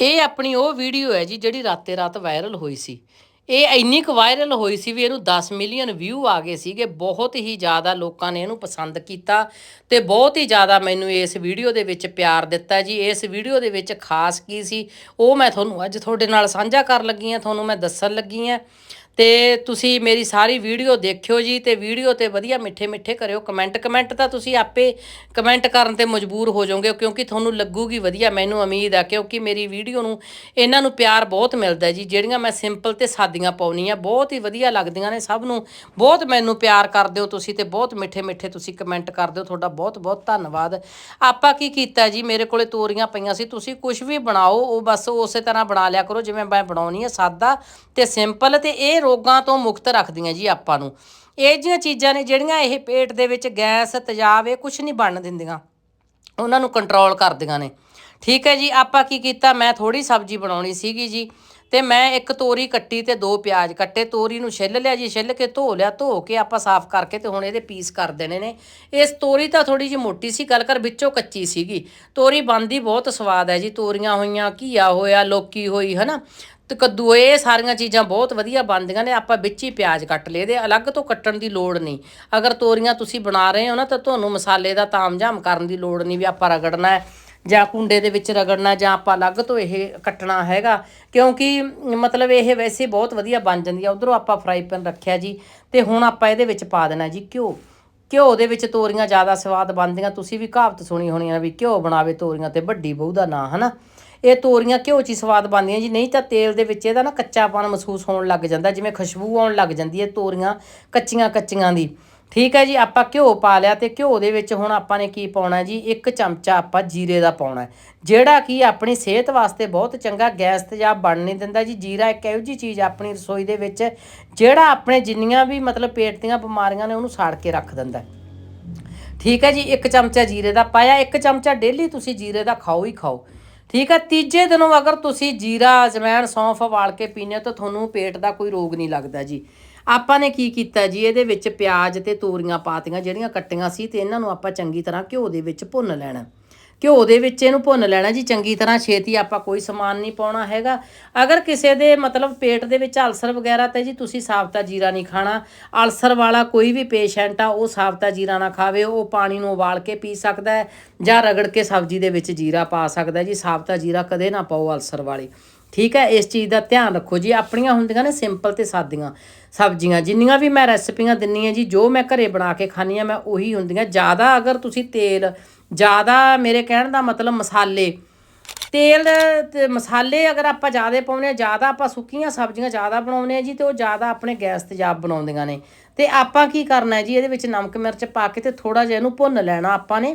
ਇਹ ਆਪਣੀ ਉਹ ਵੀਡੀਓ ਹੈ ਜੀ ਜਿਹੜੀ ਰਾਤੇ ਰਾਤ ਵਾਇਰਲ ਹੋਈ ਸੀ। ਇਹ ਇੰਨੀ ਕੁ ਵਾਇਰਲ ਹੋਈ ਸੀ ਵੀ ਇਹਨੂੰ 10 ਮਿਲੀਅਨ ਵਿਊ ਆ ਗਏ ਸੀਗੇ। ਬਹੁਤ ਹੀ ਜ਼ਿਆਦਾ ਲੋਕਾਂ ਨੇ ਇਹਨੂੰ ਪਸੰਦ ਕੀਤਾ ਤੇ ਬਹੁਤ ਹੀ ਜ਼ਿਆਦਾ ਮੈਨੂੰ ਇਸ ਵੀਡੀਓ ਦੇ ਵਿੱਚ ਪਿਆਰ ਦਿੱਤਾ ਜੀ। ਇਸ ਵੀਡੀਓ ਦੇ ਵਿੱਚ ਖਾਸ ਕੀ ਸੀ? ਉਹ ਮੈਂ ਤੁਹਾਨੂੰ ਅੱਜ ਤੁਹਾਡੇ ਨਾਲ ਸਾਂਝਾ ਕਰਨ ਲੱਗੀ ਹਾਂ, ਤੁਹਾਨੂੰ ਮੈਂ ਦੱਸਣ ਲੱਗੀ ਹਾਂ। ਤੇ ਤੁਸੀਂ ਮੇਰੀ ਸਾਰੀ ਵੀਡੀਓ ਦੇਖਿਓ ਜੀ ਤੇ ਵੀਡੀਓ ਤੇ ਵਧੀਆ ਮਿੱਠੇ ਮਿੱਠੇ ਕਰਿਓ। ਕਮੈਂਟ ਕਮੈਂਟ ਤਾਂ ਤੁਸੀਂ ਆਪੇ ਕਮੈਂਟ ਕਰਨ ਤੇ ਮਜਬੂਰ ਹੋ ਜਾਓਗੇ ਕਿਉਂਕਿ ਤੁਹਾਨੂੰ ਲੱਗੂਗੀ ਵਧੀਆ ਮੈਨੂੰ ਉਮੀਦ ਆ ਕਿਉਂਕਿ ਮੇਰੀ ਵੀਡੀਓ ਨੂੰ ਇਹਨਾਂ ਨੂੰ ਪਿਆਰ ਬਹੁਤ ਮਿਲਦਾ ਜੀ, ਜਿਹੜੀਆਂ ਮੈਂ ਸਿੰਪਲ ਤੇ ਸਾਦੀਆਂ ਪਾਉਣੀਆਂ ਬਹੁਤ ਹੀ ਵਧੀਆ ਲੱਗਦੀਆਂ ਨੇ, ਸਭ ਨੂੰ ਬਹੁਤ ਮੈਨੂੰ ਪਿਆਰ ਕਰਦੇ ਹੋ ਤੁਸੀਂ ਤੇ ਬਹੁਤ ਮਿੱਠੇ ਮਿੱਠੇ ਤੁਸੀਂ ਕਮੈਂਟ ਕਰਦੇ ਹੋ, ਤੁਹਾਡਾ ਬਹੁਤ ਬਹੁਤ ਧੰਨਵਾਦ। ਆਪਾਂ ਕੀ ਕੀਤਾ ਜੀ, ਮੇਰੇ ਕੋਲੇ ਤੋਰੀਆਂ ਪਈਆਂ ਸੀ, ਤੁਸੀਂ ਕੁਝ ਵੀ ਬਣਾਓ, ਉਹ ਬਸ ਉਸੇ ਤਰ੍ਹਾਂ ਬਣਾ ਲਿਆ ਕਰੋ, ਜਿਵੇਂ ਮੈਂ ਬਣਾਉਣੀ ਹੈ ਸਾਦਾ ਤੇ ਸਿੰਪਲ ਤੇ ਇਹ ਰੋਗਾਂ ਤੋਂ ਮੁਕਤ ਰੱਖਦੀਆਂ ਜੀ ਆਪਾਂ ਨੂੰ। ਇਹ ਜੀਆਂ ਚੀਜ਼ਾਂ ਨੇ ਜਿਹੜੀਆਂ ਇਹ ਪੇਟ ਦੇ ਵਿੱਚ ਗੈਸ, ਤੇਜ਼ਾਬ ਇਹ ਕੁਝ ਨਹੀਂ ਬਣਨ ਦਿੰਦੀਆਂ। ਉਹਨਾਂ ਨੂੰ ਕੰਟਰੋਲ ਕਰਦੀਆਂ ਨੇ। ਠੀਕ ਹੈ ਜੀ, ਆਪਾਂ ਕੀ ਕੀਤਾ? ਮੈਂ ਥੋੜੀ ਸਬਜ਼ੀ ਬਣਾਉਣੀ ਸੀਗੀ ਜੀ ਤੇ ਮੈਂ ਇੱਕ ਤੋਰੀ ਕੱਟੀ ਤੇ ਦੋ ਪਿਆਜ਼ ਕੱਟੇ। ਤੋਰੀ ਨੂੰ ਛਿੱਲ ਲਿਆ ਜੀ, ਛਿੱਲ ਕੇ ਧੋ ਲਿਆ, ਧੋ ਕੇ ਆਪਾਂ ਸਾਫ਼ ਕਰਕੇ ਤੇ ਹੁਣ ਇਹਦੇ ਪੀਸ ਕਰ ਦੇਣੇ ਨੇ। ਇਸ ਤੋਰੀ ਤਾਂ ਥੋੜੀ ਜਿਹੀ ਮੋਟੀ ਸੀ, ਗੱਲ ਕਰ ਵਿੱਚੋਂ ਕੱਚੀ ਸੀਗੀ। ਤੋਰੀ ਬਣਦੀ ਬਹੁਤ ਸਵਾਦ ਹੈ ਜੀ, ਤੋਰੀਆਂ ਹੋਈਆਂ, ਘੀਆ ਹੋਇਆ, ਲੋਕੀ ਹੋਈ, ਹਨਾ? ਤੇ ਕੱਦੂ, ਇਹ ਸਾਰੀਆਂ ਚੀਜ਼ਾਂ ਬਹੁਤ ਵਧੀਆ ਬਣਦੀਆਂ ਨੇ, ਆਪਾਂ ਵਿੱਚ ਹੀ ਪਿਆਜ਼ ਕੱਟ ਲਏ ਦੇ, ਅਲੱਗ ਤੋਂ ਕੱਟਣ ਦੀ ਲੋੜ ਨਹੀਂ। ਅਗਰ ਤੋਰੀਆਂ ਤੁਸੀਂ ਬਣਾ ਰਹੇ ਹੋ ਨਾ, ਤਾਂ ਤੁਹਾਨੂੰ ਮਸਾਲੇ ਦਾ ਤਾਮਝਾਮ ਕਰਨ ਦੀ ਲੋੜ ਨਹੀਂ ਵੀ ਆਪਾਂ ਰਗੜਨਾ ਹੈ, ਜਾਂ ਕੁੰਡੇ ਦੇ ਵਿੱਚ ਰਗੜਨਾ, ਜਾਂ ਆਪਾਂ ਅਲੱਗ ਤੋਂ ਇਹ ਕੱਟਣਾ ਹੈਗਾ। ਕਿਉਂਕਿ ਮਤਲਬ ਇਹ ਵੈਸੇ ਬਹੁਤ ਵਧੀਆ ਬਣ ਜਾਂਦੀ ਆ, ਉਧਰੋਂ ਆਪਾਂ ਫਰਾਈ ਪੈਨ ਰੱਖਿਆ ਜੀ, ਤੇ ਹੁਣ ਆਪਾਂ ਇਹਦੇ ਵਿੱਚ ਪਾ ਦੇਣਾ ਜੀ ਘਿਓ। ਘਿਓ ਦੇ ਵਿੱਚ ਤੋਰੀਆਂ ਜ਼ਿਆਦਾ ਸਵਾਦ ਬਣਦੀਆਂ, ਤੁਸੀਂ ਵੀ ਕਹਾਵਤ ਸੁਣੀ ਹੋਣੀ ਆ ਵੀ ਘਿਓ ਬਣਾਵੇ ਤੋਰੀਆਂ ਤੇ ਵੱਡੀ ਬਹੂ ਦਾ ਨਾਂ, ਹਨਾ? ਇਹ ਤੋਰੀਆਂ ਘਿਓ 'ਚ ਹੀ ਸਵਾਦ ਬਣਦੀਆਂ ਜੀ, ਨਹੀਂ ਤਾਂ ਤੇਲ ਦੇ ਵਿੱਚ ਇਹਦਾ ਨਾ ਕੱਚਾਪਨ ਮਹਿਸੂਸ ਹੋਣ ਲੱਗ ਜਾਂਦਾ, ਜਿਵੇਂ ਖੁਸ਼ਬੂ ਆਉਣ ਲੱਗ ਜਾਂਦੀ ਹੈ ਤੋਰੀਆਂ ਕੱਚੀਆਂ ਕੱਚੀਆਂ ਦੀ। ਠੀਕ ਹੈ ਜੀ, ਆਪਾਂ ਘਿਓ ਪਾ ਲਿਆ ਤੇ ਘਿਓ ਦੇ ਵਿੱਚ ਹੁਣ ਆਪਾਂ ਨੇ ਕੀ ਪਾਉਣਾ ਜੀ, ਇੱਕ ਚਮਚਾ ਆਪਾਂ ਜੀਰੇ ਦਾ ਪਾਉਣਾ ਜਿਹੜਾ ਕਿ ਆਪਣੀ ਸਿਹਤ ਵਾਸਤੇ ਬਹੁਤ ਚੰਗਾ, ਗੈਸ ਤੇਜ਼ਾਬ ਬਣ ਨਹੀਂ ਦਿੰਦਾ ਜੀ, ਜੀਰਾ ਇੱਕ ਇਹੋ ਜੀ ਚੀਜ਼ ਆਪਣੀ ਰਸੋਈ ਦੇ ਵਿੱਚ, ਜਿਹੜਾ ਆਪਣੇ ਜਿੰਨੀਆਂ ਵੀ ਮਤਲਬ ਪੇਟ ਦੀਆਂ ਬਿਮਾਰੀਆਂ ਨੇ ਉਹਨੂੰ ਸਾੜ ਕੇ ਰੱਖ ਦਿੰਦਾ ਠੀਕ ਹੈ ਜੀ, ਇੱਕ ਚਮਚਾ ਜੀਰੇ ਦਾ ਪਾਇਆ, ਇੱਕ ਚਮਚਾ ਡੇਲੀ ਤੁਸੀਂ ਜੀਰੇ ਦਾ ਖਾਓ ਹੀ ਖਾਓ। ਠੀਕ ਹੈ ਤੀਜੇ ਦਿਨੋਂ ਅਗਰ ਤੁਸੀਂ ਜੀਰਾ ਅਜਵਾਇਣ ਸੌਂਫ ਵਾਲ ਕੇ ਪੀਨੇ ਹੋ ਤਾਂ ਤੁਹਾਨੂੰ ਪੇਟ ਦਾ ਕੋਈ ਰੋਗ ਨਹੀਂ ਲੱਗਦਾ ਜੀ। ਆਪਾਂ ਨੇ ਕੀ ਕੀਤਾ ਜੀ, ਇਹਦੇ ਵਿੱਚ ਪਿਆਜ਼ ਤੇ ਤੋਰੀਆਂ ਪਾਤੀਆਂ, ਜਿਹੜੀਆਂ ਕੱਟੀਆਂ ਸੀ ਤੇ ਇਹਨਾਂ ਨੂੰ ਆਪਾਂ ਚੰਗੀ ਤਰ੍ਹਾਂ ਘਿਓ ਦੇ ਵਿੱਚ ਭੁੰਨ ਲੈਣਾ। ਘਿਓ ਦੇ ਵਿੱਚ ਇਹਨੂੰ ਭੁੰਨ ਲੈਣਾ ਜੀ। ਚੰਗੀ ਤਰ੍ਹਾਂ ਛੇਤੀ ਆਪਾਂ ਕੋਈ ਸਮਾਨ ਨਹੀਂ ਪਾਉਣਾ ਹੈਗਾ। ਅਗਰ ਕਿਸੇ ਦੇ ਮਤਲਬ ਪੇਟ ਦੇ ਵਿੱਚ ਅਲਸਰ ਵਗੈਰਾ ਤੇ ਜੀ ਤੁਸੀਂ ਸਾਬਤਾ ਜੀਰਾ ਨਹੀਂ ਖਾਣਾ। ਅਲਸਰ ਵਾਲਾ ਕੋਈ ਵੀ ਪੇਸ਼ੈਂਟ ਆ, ਉਹ ਸਾਬਤਾ ਜੀਰਾ ਨਾ ਖਾਵੇ। ਉਹ ਪਾਣੀ ਨੂੰ ਉਬਾਲ ਕੇ ਪੀ ਸਕਦਾ ਹੈ ਜਾਂ ਰਗੜ ਕੇ ਸਬਜ਼ੀ ਦੇ ਵਿੱਚ ਜੀਰਾ ਪਾ ਸਕਦਾ ਜੀ। ਸਾਬਤਾ ਜੀਰਾ ਕਦੇ ਨਾ ਪਾਓ ਅਲਸਰ ਵਾਲੇ। ਠੀਕ ਹੈ, ਇਸ ਚੀਜ਼ ਦਾ ਧਿਆਨ ਰੱਖੋ ਜੀ। ਆਪਣੀਆਂ ਹੁੰਦੀਆਂ ਨੇ ਸਿੰਪਲ ਤੇ ਸਾਦੀਆਂ ਸਬਜ਼ੀਆਂ। ਜਿੰਨੀਆਂ ਵੀ ਮੈਂ ਰੈਸਪੀਆਂ ਦਿੰਨੀ ਆ ਜੀ, ਜੋ ਮੈਂ ਘਰੇ ਬਣਾ ਕੇ ਖਾਣੀ ਆ, ਮੈਂ ਉਹੀ ਹੁੰਦੀਆਂ। ਜ਼ਿਆਦਾ ਅਗਰ ਤੁਸੀਂ ਤੇਲ ਜ਼ਿਆਦਾ ਮੇਰੇ ਕਹਿਣ ਦਾ ਮਤਲਬ ਮਸਾਲੇ। ਤੇਲ ਤੇ ਮਸਾਲੇ ਅਗਰ ਆਪਾਂ ਜ਼ਿਆਦਾ ਪਾਉਣੇ ਆ ਜ਼ਿਆਦਾ ਆਪਾਂ ਸੁੱਕੀਆਂ ਸਬਜ਼ੀਆਂ ਜ਼ਿਆਦਾ ਬਣਾਉਨੇ ਆ ਜੀ ਤੇ ਉਹ ਜ਼ਿਆਦਾ ਆਪਣੇ ਗੈਸ ਤੇਜ਼ਾਬ ਬਣਾਉਂਦੀਆਂ ਨੇ। ਤੇ ਆਪਾਂ ਕੀ ਕਰਨਾ ਹੈ ਜੀ, ਇਹਦੇ ਵਿੱਚ ਨਮਕ, ਮਿਰਚ ਪਾ ਕੇ ਤੇ ਥੋੜਾ ਜਿਹਾ ਇਹਨੂੰ ਭੁੰਨ ਲੈਣਾ ਆਪਾਂ ਨੇ।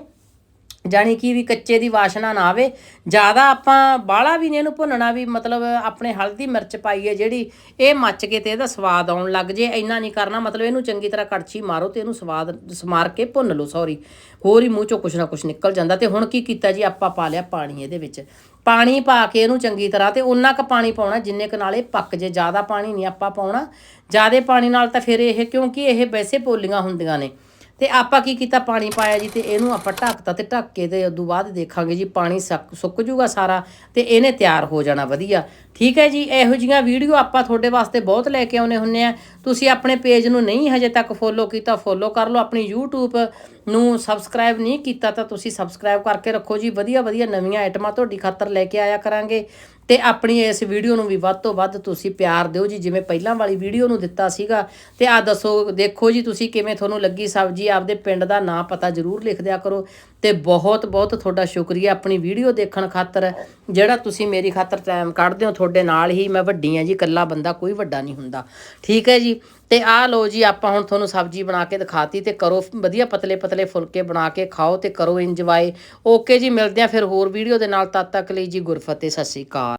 ਜਾਣੀ ਕਿ ਵੀ ਕੱਚੇ ਦੀ ਵਾਸ਼ਨਾ ਨਾ ਆਵੇ। ਜ਼ਿਆਦਾ ਆਪਾਂ ਬਾਹਲਾ ਵੀ ਨਹੀਂ ਇਹਨੂੰ ਭੁੰਨਣਾ ਵੀ ਮਤਲਬ ਆਪਣੇ ਹਲਦੀ ਮਿਰਚ ਪਾਈ ਹੈ ਜਿਹੜੀ, ਇਹ ਮੱਚ ਕੇ ਤੇ ਇਹਦਾ ਸਵਾਦ ਆਉਣ ਲੱਗ ਜੇ, ਇੰਨਾ ਨਹੀਂ ਕਰਨਾ, ਮਤਲਬ ਇਹਨੂੰ ਚੰਗੀ ਤਰ੍ਹਾਂ ਕੜਛੀ ਮਾਰੋ ਤੇ ਇਹਨੂੰ ਸਵਾਦ ਸਮਾਰ ਕੇ ਭੁੰਨ ਲਓ ਸੌਰੀ ਹੋਰ ਹੀ ਮੂੰਹ ਚੋਂ ਕੁਛ ਨਾ ਕੁਛ ਨਿਕਲ ਜਾਂਦਾ ਤੇ ਹੁਣ ਕੀ ਕੀਤਾ ਜੀ, ਆਪਾਂ ਪਾ ਲਿਆ ਪਾਣੀ ਇਹਦੇ ਵਿੱਚ। ਪਾਣੀ ਪਾ ਕੇ ਇਹਨੂੰ ਚੰਗੀ ਤਰ੍ਹਾਂ ਤੇ ਉਨਾ ਕੁ ਪਾਣੀ ਪਾਉਣਾ ਜਿੰਨੇ ਕੁ ਨਾਲ ਇਹ ਪੱਕ ਜੇ, ਜ਼ਿਆਦਾ ਪਾਣੀ ਨਹੀਂ ਆਪਾਂ ਪਾਉਣਾ। ਜ਼ਿਆਦਾ ਪਾਣੀ ਨਾਲ ਤਾਂ ਫਿਰ ਇਹ ਕਿਉਂਕਿ ਇਹ ਵੈਸੇ ਪੋਲੀਆਂ ਹੁੰਦੀਆਂ ਨੇ। ਤੇ ਆਪਾਂ ਕੀ ਕੀਤਾ? ਪਾਣੀ ਪਾਇਆ ਜੀ ਤੇ ਇਹਨੂੰ ਆਪਾਂ ਢੱਕਤਾ ਤੇ ਢੱਕ ਕੇ ਤੇ ਉਦੋਂ ਬਾਅਦ ਦੇਖਾਂਗੇ ਜੀ ਪਾਣੀ ਸੁੱਕ ਸੁੱਕ ਜੂਗਾ ਸਾਰਾ ਤੇ ਇਹਨੇ ਤਿਆਰ ਹੋ ਜਾਣਾ ਵਧੀਆ। ਠੀਕ ਹੈ ਜੀ, ਇਹੋ ਜੀਆਂ ਵੀਡੀਓ ਆਪਾਂ ਤੁਹਾਡੇ ਵਾਸਤੇ ਬਹੁਤ ਲੈ ਕੇ ਆਉਨੇ ਹੁੰਨੇ ਆ। ਤੁਸੀਂ ਆਪਣੇ ਪੇਜ ਨੂੰ ਨਹੀਂ ਹਜੇ ਤੱਕ ਫੋਲੋ ਕੀਤਾ ਫੋਲੋ ਕਰ ਲਓ। ਆਪਣੀ YouTube ਨੂੰ ਸਬਸਕ੍ਰਾਈਬ ਨਹੀਂ ਕੀਤਾ ਤਾਂ ਤੁਸੀਂ ਸਬਸਕ੍ਰਾਈਬ ਕਰਕੇ ਰੱਖੋ ਜੀ। ਵਧੀਆ ਵਧੀਆ ਨਵੀਆਂ ਆਈਟਮਾਂ ਤੁਹਾਡੀ ਖਾਤਰ ਲੈ ਕੇ ਆਇਆ ਕਰਾਂਗੇ। ਤੇ ਆਪਣੀ ਇਸ ਵੀਡੀਓ ਨੂੰ ਵੀ ਵੱਧ ਤੋਂ ਵੱਧ ਤੁਸੀਂ ਪਿਆਰ ਦਿਓ ਜੀ। ਜਿਵੇਂ ਪਹਿਲਾਂ ਵਾਲੀ ਵੀਡੀਓ ਨੂੰ ਦਿੱਤਾ ਸੀਗਾ ਤੇ ਆ ਦੱਸੋ, ਦੇਖੋ ਜੀ ਤੁਸੀਂ ਕਿਵੇਂ ਤੁਹਾਨੂੰ ਲੱਗੀ ਸਬਜ਼ੀ। ਆਪਦੇ ਪਿੰਡ ਦਾ ਨਾਂ ਪਤਾ ਜ਼ਰੂਰ ਲਿਖ ਦਿਆ ਕਰੋ ਤੇ ਬਹੁਤ ਬਹੁਤ ਤੁਹਾਡਾ ਸ਼ੁਕਰੀਆ ਆਪਣੀ ਵੀਡੀਓ ਦੇਖਣ ਖਾਤਰ, ਜਿਹੜਾ ਤੁਸੀਂ ਮੇਰੀ ਖਾਤਰ ਟਾਈਮ ਕੱਢਦੇ ਹੋ, ਤੁਹਾਡੇ ਨਾਲ ਹੀ ਮੈਂ ਵੱਡੀ ਆ ਜੀ, ਇਕੱਲਾ ਬੰਦਾ ਕੋਈ ਵੱਡਾ ਨਹੀਂ ਹੁੰਦਾ। ਠੀਕ ਹੈ ਜੀ? ਤੇ ਆਹ ਲਓ ਜੀ, ਆਪਾਂ ਹੁਣ ਤੁਹਾਨੂੰ ਸਬਜ਼ੀ ਬਣਾ ਕੇ ਦਿਖਾਤੀ ਤੇ ਕਰੋ, ਵਧੀਆ ਪਤਲੇ ਪਤਲੇ ਫੁਲਕੇ ਬਣਾ ਕੇ ਖਾਓ ਤੇ ਕਰੋ ਇੰਜੋਏ ਓਕੇ ਜੀ, ਮਿਲਦੇ ਆ ਫਿਰ ਹੋਰ ਵੀਡੀਓ ਦੇ ਨਾਲ, ਤਦ ਤੱਕ ਲਈ ਜੀ ਗੁਰਫਤਿਹ, ਸਤਿ ਸ਼੍ਰੀ ਅਕਾਲ।